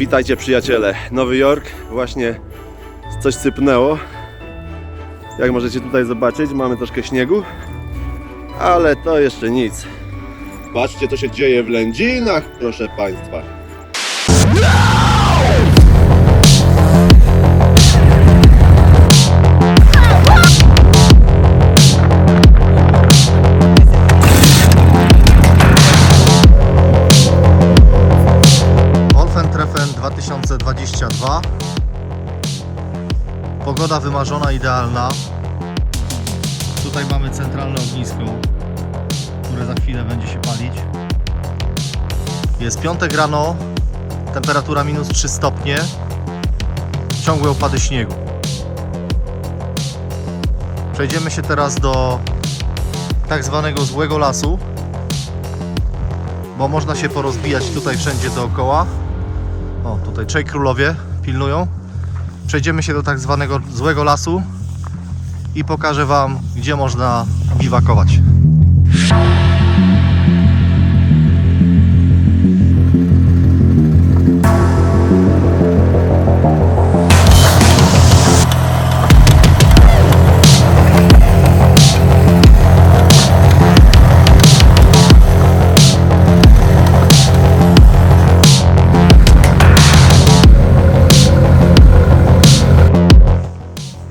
Witajcie przyjaciele. Nowy Jork właśnie coś sypnęło. Jak możecie tutaj zobaczyć, mamy troszkę śniegu, ale to jeszcze nic. Patrzcie, co się dzieje w Lędzinach, proszę Państwa. Pogoda wymarzona, idealna Tutaj mamy centralne ognisko które za chwilę będzie się palić Jest piątek rano Temperatura minus 3 stopnie Ciągłe opady śniegu Przejdziemy się teraz do tak zwanego złego lasu bo można się porozbijać tutaj wszędzie dookoła. O, tutaj trzej królowie pilnują. Przejdziemy się do tak zwanego złego lasu i pokażę Wam, gdzie można biwakować.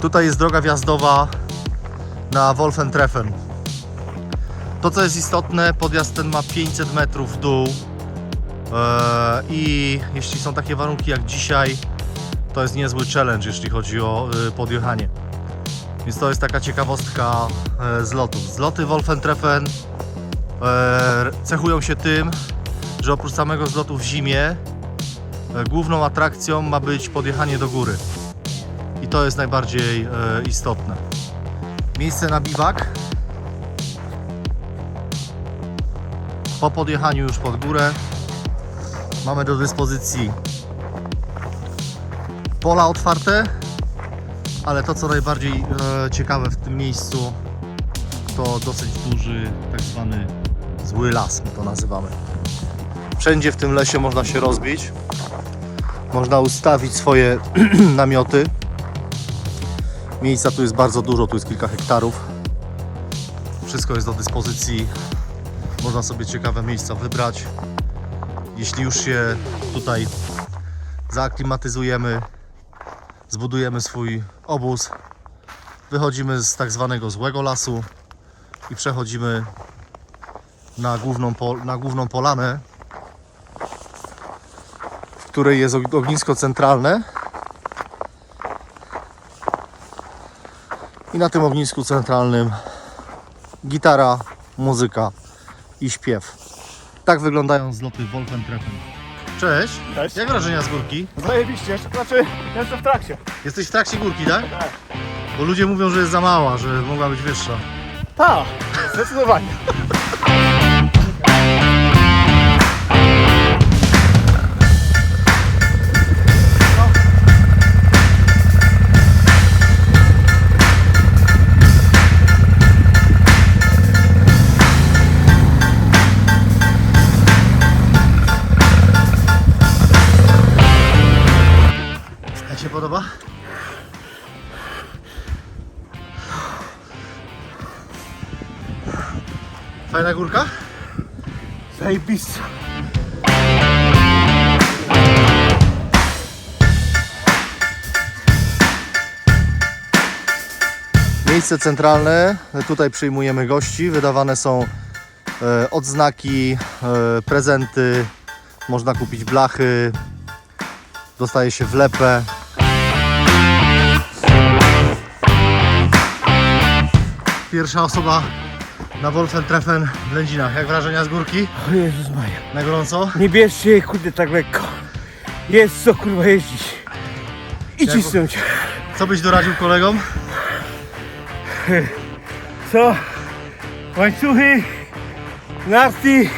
Tutaj jest droga wjazdowa na Wolfentreffen. To co jest istotne, podjazd ten ma 500 metrów w dół Eee, i jeśli są takie warunki jak dzisiaj, to jest niezły challenge, jeśli chodzi o y, podjechanie. Więc to jest taka ciekawostka e, z lotów. Zloty Wolfentreffen e, cechują się tym, że oprócz samego zlotu w zimie, e, główną atrakcją ma być podjechanie do góry to jest najbardziej e, istotne. Miejsce na biwak. Po podjechaniu już pod górę mamy do dyspozycji pola otwarte, ale to co najbardziej e, ciekawe w tym miejscu to dosyć duży tak zwany zły las, my to nazywamy. Wszędzie w tym lesie można się rozbić. Można ustawić swoje namioty. Miejsca tu jest bardzo dużo, tu jest kilka hektarów. Wszystko jest do dyspozycji. Można sobie ciekawe miejsca wybrać. Jeśli już się tutaj zaaklimatyzujemy, zbudujemy swój obóz, wychodzimy z tak zwanego złego lasu i przechodzimy na główną, na główną polanę, w której jest og- ognisko centralne. I na tym ognisku centralnym gitara, muzyka i śpiew. Tak wyglądają zloty Wolfentreffen. Cześć! Cześć. Jak wrażenia z górki? Zajebiście, jeszcze, znaczy jestem w trakcie. Jesteś w trakcie górki, tak? Tak. Bo ludzie mówią, że jest za mała, że mogła być wyższa. Tak, zdecydowanie. Fajna górka? Zajebiste. Miejsce centralne, tutaj przyjmujemy gości, wydawane są e, odznaki, e, prezenty, można kupić blachy, dostaje się wlepę. Pierwsza osoba na Wolfentreffen w Lędzinach. Jak wrażenia z górki? O Jezus Maria. Na gorąco? Nie bierzcie kurde tak lekko. Jest co kurwa jeździć. I Jak- cisnąć. Co byś doradził kolegom? Co? Łańcuchy, narty,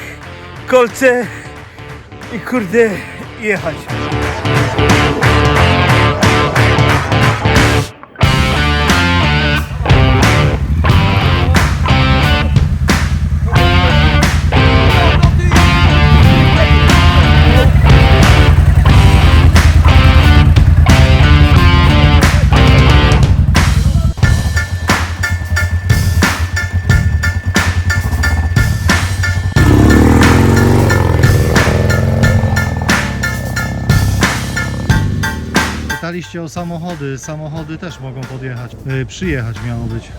kolce i kurde jechać. Pytaliście o samochody. Samochody też mogą podjechać. Yy, przyjechać miało być.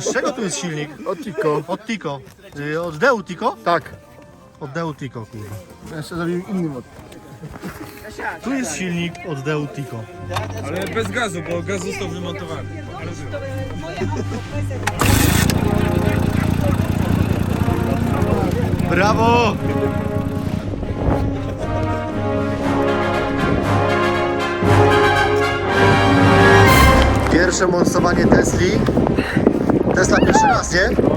Z czego tu jest silnik? Od Tico. Od Tico. Yy, od Deu Tico? Tak. Od Deu Tico, kurwa. Jeszcze zrobimy inny mod. Tu jest silnik od Deu Tico. Ale bez gazu, bo gaz został wymontowany. Brawo! Pierwsze mocowanie Tesli. Tesla pierwszy raz, nie?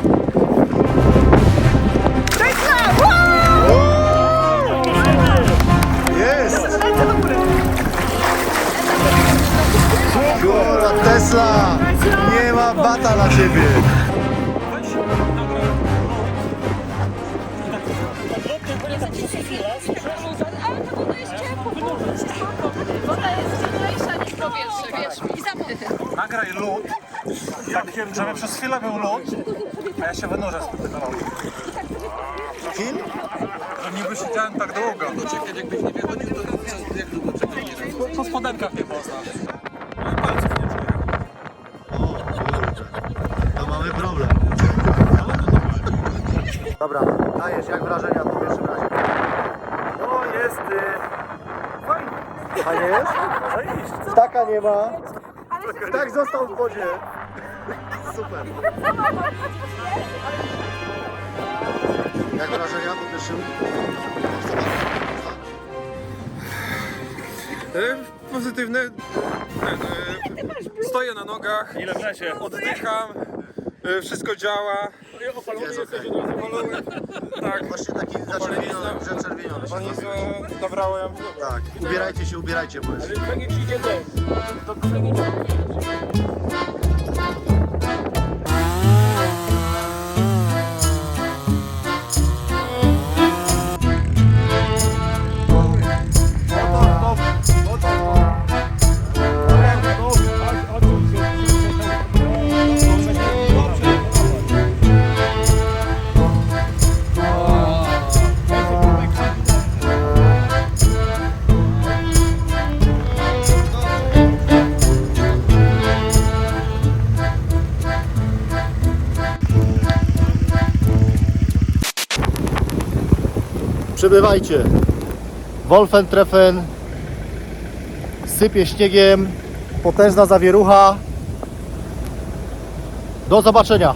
Tesla! Nie ma bata na ciebie! Nagraj lód, tak, żeby przez chwilę był lód, a ja się wynurzę z tego lodu. Film? Że niby siedziałem tak długo. To czekaj, jakbyś nie wychodził, to jak długo czekaj. Po spodenkach nie można. Mamy problem. Dobra, dajesz, jak wrażenia po pierwszym razie? No jest... Fajnie. Fajnie jest? Ptaka nie ma. Tak został w wodzie. Super. Jak wrażenia po pierwszym? E, Pozytywne. E, Stoję na nogach. Ile w lesie? Oddycham. E, Wszystko działa. Jest okej. Opalony. Tak. Właśnie taki zaczerwieniony, zaczerwieniony się zrobił. nabrałem. Tak, ubierajcie się, ubierajcie, bo jest. Przybywajcie. Wolfentreffen sypie śniegiem, potężna zawierucha. Do zobaczenia.